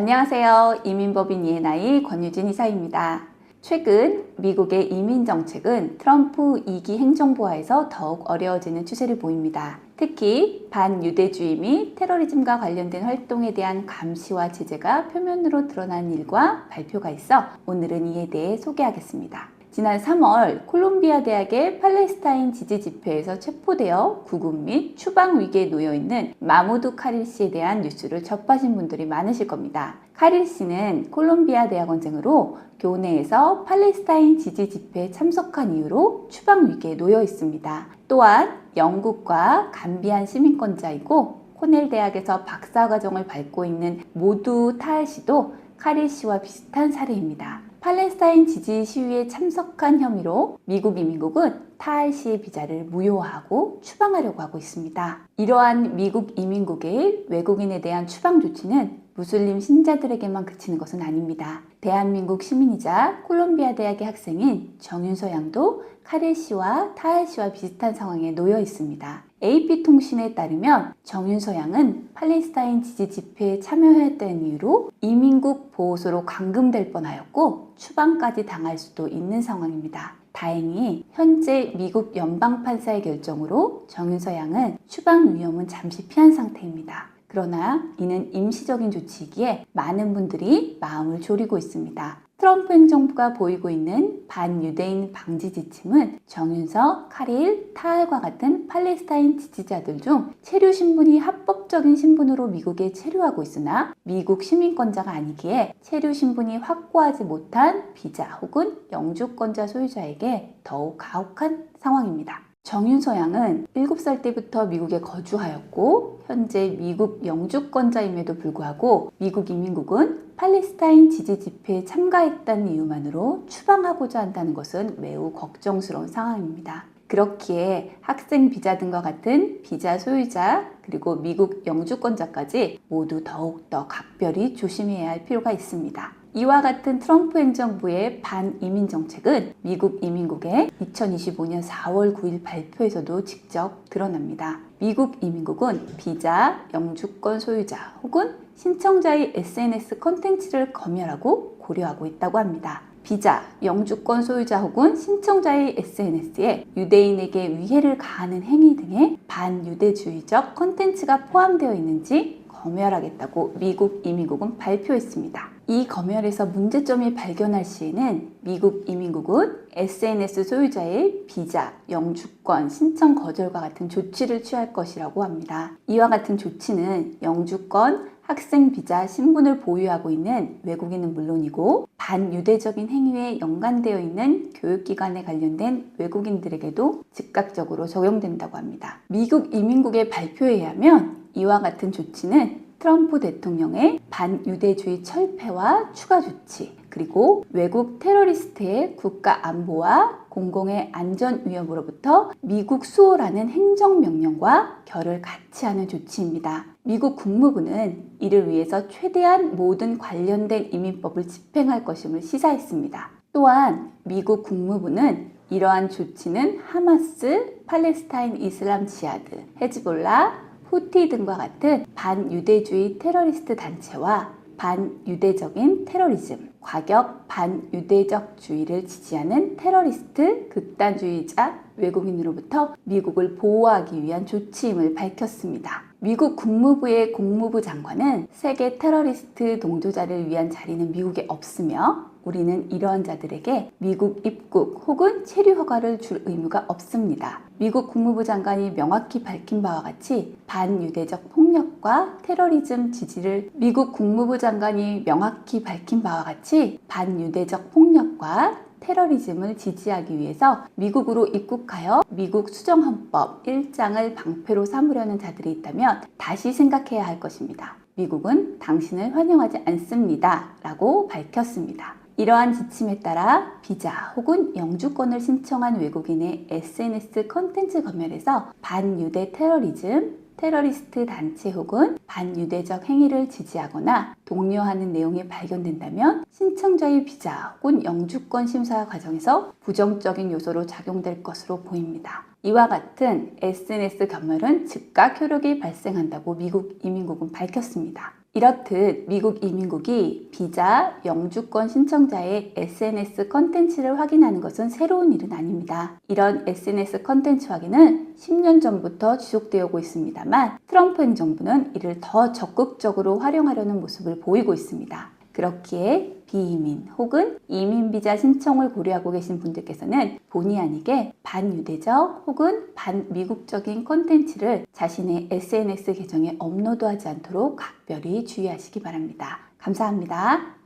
안녕하세요. 이민법인 이해나이 권유진 이사입니다. 최근 미국의 이민 정책은 트럼프 2기 행정부하에서 더욱 어려워지는 추세를 보입니다. 특히 반유대주의 및 테러리즘과 관련된 활동에 대한 감시와 제재가 표면으로 드러난 일과 발표가 있어 오늘은 이에 대해 소개하겠습니다. 지난 3월 콜롬비아 대학의 팔레스타인 지지 집회에서 체포되어 구금 및 추방 위기에 놓여 있는 마무드 카릴 씨에 대한 뉴스를 접하신 분들이 많으실 겁니다. 카릴 씨는 콜롬비아 대학원생으로 교내에서 팔레스타인 지지 집회에 참석한 이후로 추방 위기에 놓여 있습니다. 또한 영국과 감비안 시민권자이고 코넬 대학에서 박사과정을 밟고 있는 모두 타알 씨도 카릴 씨와 비슷한 사례입니다. 팔레스타인 지지 시위에 참석한 혐의로 미국 이민국은 타알 씨의 비자를 무효화하고 추방하려고 하고 있습니다. 이러한 미국 이민국의 외국인에 대한 추방 조치는 무슬림 신자들에게만 그치는 것은 아닙니다. 대한민국 시민이자 콜롬비아 대학의 학생인 정윤서 양도 카릴 씨와 타알 씨와 비슷한 상황에 놓여 있습니다. AP통신에 따르면 정윤서 양은 팔레스타인 지지 집회에 참여했다는 이유로 이민국 보호소로 감금될 뻔하였고 추방까지 당할 수도 있는 상황입니다. 다행히 현재 미국 연방판사의 결정으로 정윤서 양은 추방 위험은 잠시 피한 상태입니다. 그러나 이는 임시적인 조치이기에 많은 분들이 마음을 졸이고 있습니다. 트럼프 행정부가 보이고 있는 반유대인 방지 지침은 정윤석, 카릴, 타알과 같은 팔레스타인 지지자들 중 체류 신분이 합법적인 신분으로 미국에 체류하고 있으나 미국 시민권자가 아니기에 체류 신분이 확고하지 못한 비자 혹은 영주권자 소유자에게 더욱 가혹한 상황입니다. 정윤서 양은 7살 때부터 미국에 거주하였고 현재 미국 영주권자임에도 불구하고 미국 이민국은 팔레스타인 지지 집회에 참가했다는 이유만으로 추방하고자 한다는 것은 매우 걱정스러운 상황입니다. 그렇기에 학생 비자 등과 같은 비자 소유자 그리고 미국 영주권자까지 모두 더욱더 각별히 조심해야 할 필요가 있습니다. 이와 같은 트럼프 행정부의 반이민 정책은 미국 이민국의 2025년 4월 9일 발표에서도 직접 드러납니다. 미국 이민국은 비자, 영주권 소유자 혹은 신청자의 SNS 컨텐츠를 검열하고 고려하고 있다고 합니다. 비자, 영주권 소유자 혹은 신청자의 SNS에 유대인에게 위해를 가하는 행위 등의 반유대주의적 컨텐츠가 포함되어 있는지 검열하겠다고 미국 이민국은 발표했습니다. 이 검열에서 문제점이 발견할 시에는 미국 이민국은 SNS 소유자의 비자, 영주권, 신청 거절과 같은 조치를 취할 것이라고 합니다. 이와 같은 조치는 영주권, 학생 비자 신분을 보유하고 있는 외국인은 물론이고 반유대적인 행위에 연관되어 있는 교육기관에 관련된 외국인들에게도 즉각적으로 적용된다고 합니다. 미국 이민국의 발표에 의하면 이와 같은 조치는 트럼프 대통령의 반유대주의 철폐와 추가 조치, 그리고 외국 테러리스트의 국가 안보와 공공의 안전 위협으로부터 미국 수호라는 행정명령과 결을 같이 하는 조치입니다. 미국 국무부는 이를 위해서 최대한 모든 관련된 이민법을 집행할 것임을 시사했습니다. 또한 미국 국무부는 이러한 조치는 하마스, 팔레스타인 이슬람 지하드, 헤즈볼라, 후티 등과 같은 반유대주의 테러리스트 단체와 반유대적인 테러리즘, 과격 반유대적 주의를 지지하는 테러리스트 극단주의자 외국인으로부터 미국을 보호하기 위한 조치임을 밝혔습니다. 미국 국무부의 국무부 장관은 세계 테러리스트 동조자를 위한 자리는 미국에 없으며 우리는 이러한 자들에게 미국 입국 혹은 체류 허가를 줄 의무가 없습니다. 미국 국무부 장관이 명확히 밝힌 바와 같이 반유대적 폭력과 테러리즘 지지를 미국 국무부 장관이 명확히 밝힌 바와 같이 반유대적 폭력과 테러리즘을 지지하기 위해서 미국으로 입국하여 미국 수정헌법 1장을 방패로 삼으려는 자들이 있다면 다시 생각해야 할 것입니다. 미국은 당신을 환영하지 않습니다. 라고 밝혔습니다. 이러한 지침에 따라 비자 혹은 영주권을 신청한 외국인의 SNS 컨텐츠 검열에서 반유대 테러리즘, 테러리스트 단체 혹은 반유대적 행위를 지지하거나 독려하는 내용이 발견된다면 신청자의 비자 혹은 영주권 심사 과정에서 부정적인 요소로 작용될 것으로 보입니다. 이와 같은 SNS 검열은 즉각 효력이 발생한다고 미국 이민국은 밝혔습니다. 이렇듯 미국 이민국이 비자, 영주권 신청자의 SNS 컨텐츠를 확인하는 것은 새로운 일은 아닙니다. 이런 SNS 컨텐츠 확인은 10년 전부터 지속되어 오고 있습니다만 트럼프 행정부는 이를 더 적극적으로 활용하려는 모습을 보이고 있습니다. 그렇기에 비이민 혹은 이민 비자 신청을 고려하고 계신 분들께서는 본의 아니게 반유대적 혹은 반미국적인 콘텐츠를 자신의 SNS 계정에 업로드하지 않도록 각별히 주의하시기 바랍니다. 감사합니다.